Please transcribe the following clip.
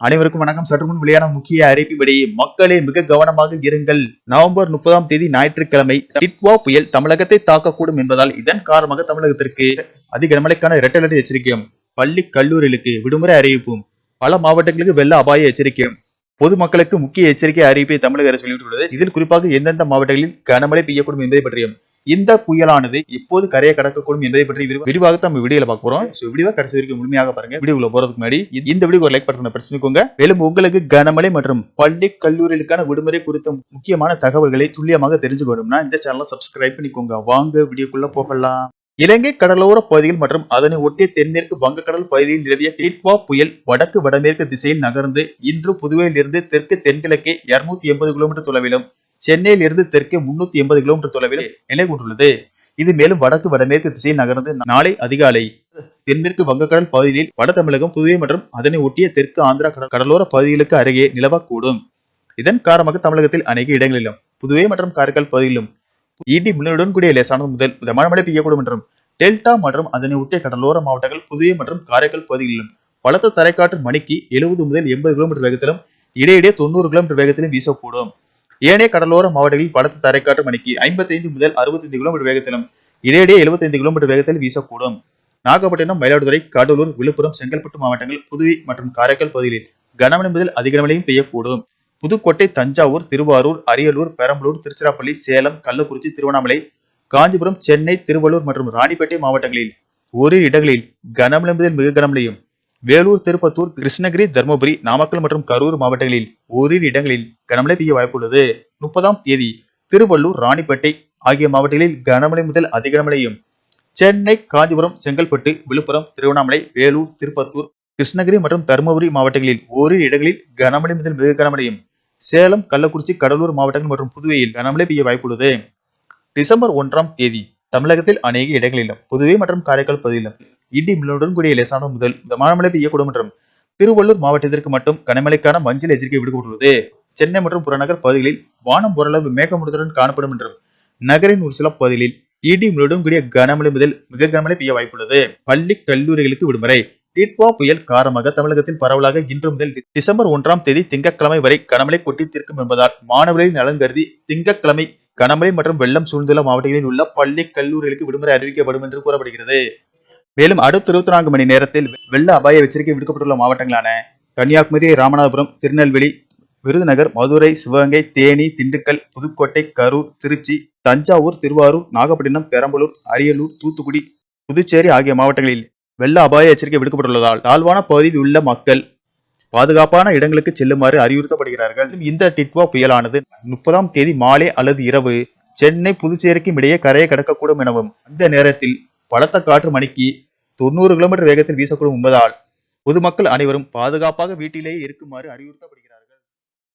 அனைவருக்கும் வணக்கம். சற்று முன் வெளியான முக்கிய அறிவிப்படி மக்களே மிக கவனமாக இருங்கள். நவம்பர் முப்பதாம் தேதி ஞாயிற்றுக்கிழமை டிட்வா புயல் தமிழகத்தை தாக்கக்கூடும் என்பதால் இதன் காரணமாக தமிழகத்திற்கு அதிக கனமழைக்கான ரெட் அலர்ட் எச்சரிக்கையும் பள்ளி கல்லூரிகளுக்கு விடுமுறை அறிவிப்பும் பல மாவட்டங்களுக்கு வெள்ள அபாய எச்சரிக்கையும் பொதுமக்களுக்கு முக்கிய எச்சரிக்கை அறிவிப்பை தமிழக அரசு வெளியிட்டுள்ளது. இதில் குறிப்பாக எந்தெந்த மாவட்டங்களில் கனமழை பெய்யக்கூடும் என்பதை பற்றியும் இந்த புயலானது இப்போது கரையை கடக்கக்கூடும் என்பதை பற்றி விரிவாக நம்ம வீடியோல பார்க்க போறோம். ஸோ வீடியோ கடைசி வரைக்கும் முழுமையாக பாருங்க. வீடியோக்குள்ள போறதுக்கு முன்னாடி இந்த- வீடியோ ஒரு லைக் பட்டனை பிரச்சனைக்கோங்க மேலும் உங்களுக்கு கனமழை மற்றும் பள்ளி கல்லூரிகளுக்கான விடுமுறை குறித்த முக்கியமான தகவல்களை துல்லியமாக தெரிஞ்சுக்கணும்னா இந்த சேனலை சப்ஸ்கிரைப் பண்ணிக்கோங்க. வாங்க வீடியோக்குள்ள போகலாம். இலங்கை கடலோர பகுதிகள் மற்றும் அதனை ஒட்டிய தென்மேற்கு வங்கக்கடல் பகுதியில் நிலவிய கிட்வா புயல் வடக்கு வடமேற்கு திசையில் நகர்ந்து இன்று புதுவையில் இருந்து தெற்கு தென்கிழக்கே 280 எண்பது கிலோமீட்டர் தொலைவிலும் சென்னையில் இருந்து தெற்கே 380 எண்பது கிலோமீட்டர் தொலைவில் நிலை கொண்டுள்ளது. இது மேலும் வடக்கு வடமேற்கு திசையில் நகர்ந்து நாளை அதிகாலை தென்மேற்கு வங்கக்கடல் பகுதியில் வட தமிழகம் புதுவை மற்றும் அதனை ஒட்டிய தெற்கு ஆந்திரா கடல் கடலோர பகுதிகளுக்கு அருகே நிலவக்கூடும். இதன் காரணமாக தமிழகத்தில் அநேக இடங்களிலும் புதுவை மற்றும் காரைக்கால் பகுதியிலும் இடி மின்னலுடன் கூடிய லேசானது முதல் மிதமான மழை பெய்யக்கூடும் என்றும் டெல்டா மற்றும் அதனை ஒட்டிய கடலோர மாவட்டங்கள் புதுவை மற்றும் காரைக்கால் பகுதிகளிலும் பலத்த தரைக்காற்று மணிக்கு 70 முதல் எண்பது கிலோமீட்டர் வேகத்திலும் இடையிடையே தொண்ணூறு கிலோமீட்டர் வேகத்திலும் வீசக்கூடும். ஏனைய கடலோர மாவட்டங்களில் பலத்த தரைக்காற்று மணிக்கு 55 முதல் 65 கிலோமீட்டர் வேகத்திலும் இடையிடையே 75 கிலோமீட்டர் வேகத்தில் வீசக்கூடும். நாகப்பட்டினம் மயிலாடுதுறை கடலூர் விழுப்புரம் செங்கல்பட்டு மாவட்டங்கள் புதுவை மற்றும் காரைக்கால் பகுதிகளில் கனமழை முதல் அதிகமழையும் பெய்யக்கூடும். புதுக்கோட்டை தஞ்சாவூர் திருவாரூர் அரியலூர் பெரம்பலூர் திருச்சிராப்பள்ளி சேலம் கள்ளக்குறிச்சி திருவண்ணாமலை காஞ்சிபுரம் சென்னை திருவள்ளூர் மற்றும் ராணிப்பேட்டை மாவட்டங்களில் ஒரு இடங்களில் கனமழை முதல் மிக கனமழையும் வேலூர் திருப்பத்தூர் கிருஷ்ணகிரி தருமபுரி நாமக்கல் மற்றும் கரூர் மாவட்டங்களில் ஓரிரு இடங்களில் கனமழை பெய்ய வாய்ப்புள்ளது முப்பதாம் தேதி திருவள்ளூர் ராணிப்பேட்டை ஆகிய மாவட்டங்களில் கனமழை முதல் அதிகனமழையும் சென்னை காஞ்சிபுரம் செங்கல்பட்டு விழுப்புரம் திருவண்ணாமலை வேலூர் திருப்பத்தூர் கிருஷ்ணகிரி மற்றும் தருமபுரி மாவட்டங்களில் ஓரிரு இடங்களில் கனமழை முதல் மிக கனமழையும். சேலம் கள்ளக்குறிச்சி கடலூர் மாவட்டங்கள் மற்றும் புதுவையில் கனமழை பெய்ய வாய்ப்புள்ளது டிசம்பர் ஒன்றாம் தேதி தமிழகத்தில் அநேக இடங்களிலும் புதுவை மற்றும் காரைக்கால் பகுதியிலும் இடி மின்னலுடன் கூடிய லேசான முதல் மிதமான மழை பெய்யக்கூடும் என்றும் திருவள்ளூர் மாவட்டத்திற்கு மட்டும் கனமழைக்கான மஞ்சள் எச்சரிக்கை விடுக்கப்பட்டுள்ளது. சென்னை மற்றும் புறநகர் பகுதிகளில் வானம் ஓரளவு மேகமுடத்துடன் காணப்படும் என்றும் நகரின் ஒரு சில பகுதிகளில் இடி மின்னலுடன் கூடிய கனமழை முதல் மிக கனமழை பெய்ய வாய்ப்புள்ளது. பள்ளி கல்லூரிகளுக்கு விடுமுறை. டிட்வா புயல் காரணமாக தமிழகத்தில் பரவலாக இன்று முதல் டிசம்பர் ஒன்றாம் தேதி திங்கட்கிழமை வரை கனமழை கொட்டி தீர்க்கும் என்பதால் மாணவர்களின் நலன் கருதி திங்கட்கிழமை கனமழை மற்றும் வெள்ளம் சூழ்ந்துள்ள மாவட்டங்களில் உள்ள பள்ளி கல்லூரிகளுக்கு விடுமுறை அறிவிக்கப்படும் என்று கூறப்படுகிறது. மேலும் அடுத்த இருபத்தி நான்கு மணி நேரத்தில் வெள்ள அபாய எச்சரிக்கை விடுக்கப்பட்டுள்ள மாவட்டங்களான கன்னியாகுமரி ராமநாதபுரம் திருநெல்வேலி விருதுநகர் மதுரை சிவகங்கை தேனி திண்டுக்கல் புதுக்கோட்டை கரூர் திருச்சி தஞ்சாவூர் திருவாரூர் நாகப்பட்டினம் பெரம்பலூர் அரியலூர் தூத்துக்குடி புதுச்சேரி ஆகிய மாவட்டங்களில் வெள்ள அபாய எச்சரிக்கை விடுக்கப்பட்டுள்ளதால் தாழ்வான பகுதியில் உள்ள மக்கள் பாதுகாப்பான இடங்களுக்கு செல்லுமாறு அறிவுறுத்தப்படுகிறார்கள். இந்த டிட்வா புயலானது முப்பதாம் தேதி மாலை அல்லது இரவு சென்னை புதுச்சேரிக்கும் இடையே கரையை கடக்கக்கூடும் எனவும் அந்த நேரத்தில் பலத்த காற்று மணிக்கு தொண்ணூறு கிலோமீட்டர் வேகத்தில் வீசக்கூடும் என்பதால் பொதுமக்கள் அனைவரும் பாதுகாப்பாக வீட்டிலேயே இருக்குமாறு அறிவுறுத்தப்படுகிறது.